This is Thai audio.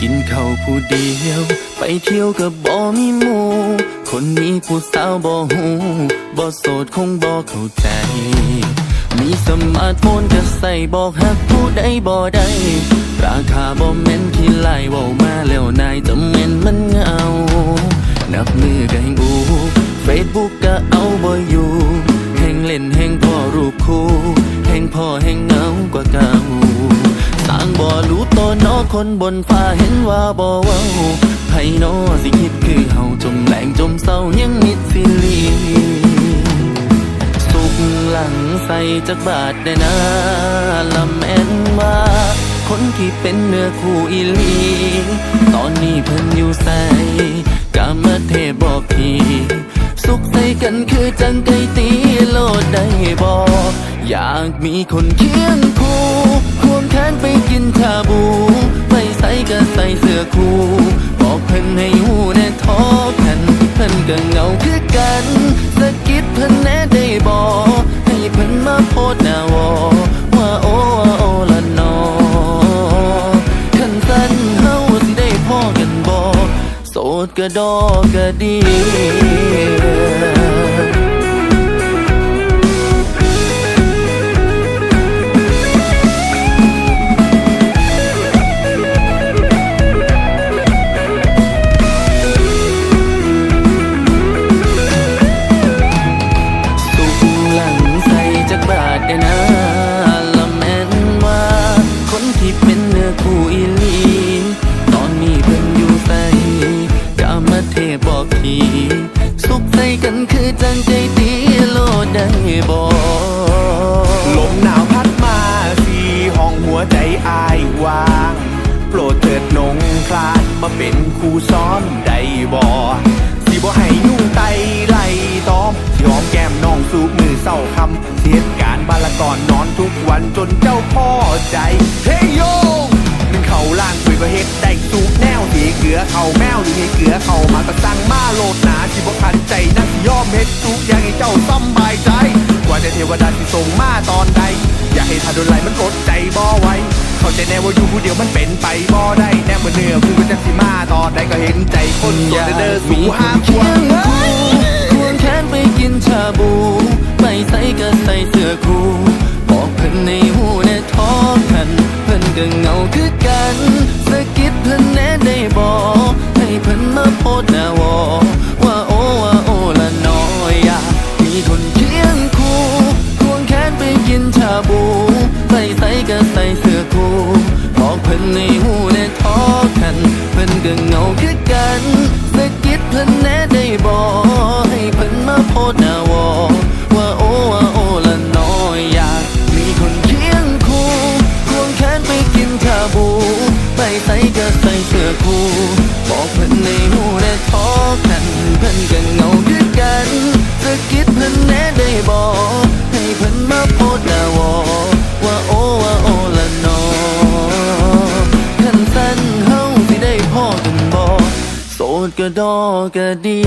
กินข้าวผู้เดียว ไปเที่ยวกับบ่มีหมู่คนมีผู้สาวบ่หูบ่โสดคงบ่เข้าใจ สมาร์ทโฟนก็ใส่บอกหักผู้ใดบ่ได้ราคาบ่แม่นที่ไล่ว้ามาแล้วนายจะแม่นมันเหงา นับมือก็แห่งอูเฟซบุ๊กก็เอาบ่อยู่แห่งเล่นแห่งพ่อรูปคู่แห่งพ่อแห่งเหงากว่าเก่าต่างบ่รู้ตัวนอคนบนฟ้าเห็นว่าบ่เว้าไผนอสิคิดคือเฮาจมแหลงจมเศร้ายังมิดสิลี ใส่จักบาทได้นะลำแม่นว่า คนที่เป็นเนื้อคู่อีลี ตอนนี้เพิ่นอยู่ใส่กามเทพบอกที สุขใส่กันคือจังไกตีโลดได้บอก อยากมีคนเคียงคู่ควงแขนไปกินชาบู ไปใส่ก็ใส่เสื้อคู่บอกเพิ่น โสดก็ดอกก็ดี กันคือจังใจตีโลดได้บอลมหนาวพัดมาที่ห้องหัวใจอายวางโปรดเถิดนงคลานมาเป็นคู่ซ้อนได้บ่สิบ่ให้ยุ่งไตไล่ตอมสิหอมแก้มน้องสูบมือเศร้าคำเสียการบาละก่อนนอนทุกวันจนเจ้าพ่อใจ เฮ้ยโย ล่าเฮ็ดได้สูบแนวสีเกลือเข่าแมวหรือให้เกลือเข่ามาก็สั่งมาโลดหนาสิบ่คันใจนักสิยอมเฮ็ดทุกอย่างให้เจ้าสำบายใจ กว่าแต่เทวดาสิส่งมาตอนใด อยากให้ทาโดนไหลมันอดใจบ่ไวเข้าใจแน่ว่าอยู่ผู้เดียวมันเป็นไปบ่ได้แน่เมื่อเนื้อคือว่าจะสิมาตอนใดก็เห็นใจคนโสดเด้อสู่ห้างควงควงแขนไปกินชาบูไปใส่ก็ใส่เสื้อคู่บอกเพิ่นในหูแน่ท้องกันเพิ่นก็เงาคือกัน บอกให้เพิ่นมาโพดหน้าวอว่าโอว่าโอละน้อยอยากมีคนเคียงคู่ควงแขนไปกินชาบู ใส่ใส่ก็ใส่เสื้อคู่บอกเพิ่นในหูในท้อกัน เพิ่นก็เงาคือกัน เพิ่นก็เงาคือกันสะกิดเพิ่นแน่ได้บอกให้เพิ่นมาโพดหน้าวอว่าโอ้ว่าโอละนอขันสั้นเฮาสิได้พ่อกันบ่โสดก็ดอก็ดี